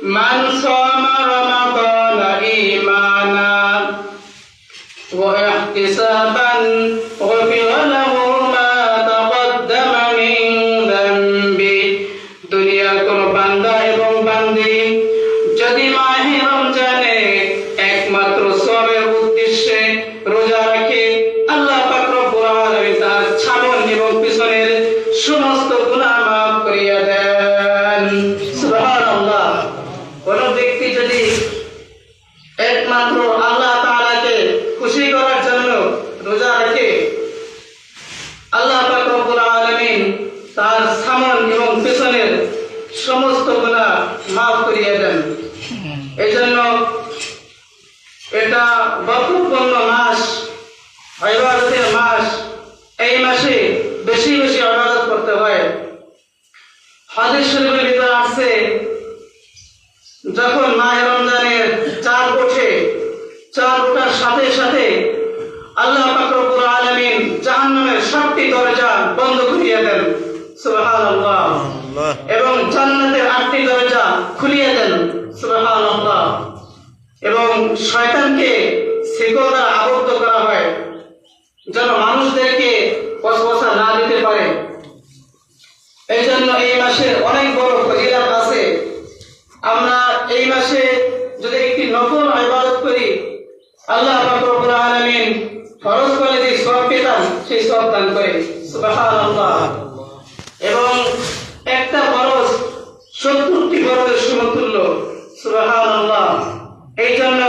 من صام رمضان إيمانا واحتسابا غفر له ما تقدم من ذنبه দুনিয়ার কোন বান্দা এবং বান্দি যদি মাহে রমজানে একমাত্র সবের উদ্দেশ্যে রোজা রাখে আল্লাহ পাক রব্বুল আলামিন তার ছাগল এবং পিছনের সমস্ত গুনাহ মাফ করিয়া দেন সুবহানাল্লাহ কোন ব্যক্তি যদি একমাত্র আল্লাহ তাআলাকে খুশি করার জন্য রোজা রাখে, আল্লাহ পাক তার সামন এবং পেছনের সমস্ত গুনাহ মাফ করিয়ে দেন। এই জন্য এটা বরকতপূর্ণ মাস, ইবাদতের মাস। এই মাসে বেশি বেশি ইবাদত করতে হয়। হাদিস শরীফের ভিতরে আছে সাথে সাথে আল্লাহ পাক রব্বুল আলামিন জাহান্নামের সবটি দরজা বন্ধ করিয়ে দেন। সুবহানাল্লাহ। এবং জান্নাতের আটটি দরজা খুলিয়ে দেন। সুবহানাল্লাহ। এবং শয়তানকে শিকল আবদ্ধ করা হয় যেন মানুষদেরকে ওয়াসওয়াসা না দিতে পারে। এই জন্য এই মাসের অনেক বড় ফজিলত আছে। আমরা এই মাসে যদি একটি নতুন ইবাদত করি আল্লাহ রব্বুল আলামিন ফরজ করে যে সব পেতাম, সেই সব দান করে সুবহানাল্লাহ। এবং একটা ফরজ, সত্তরটি ফরজের সমতুল্য। সুবহানাল্লাহ। এই জন্য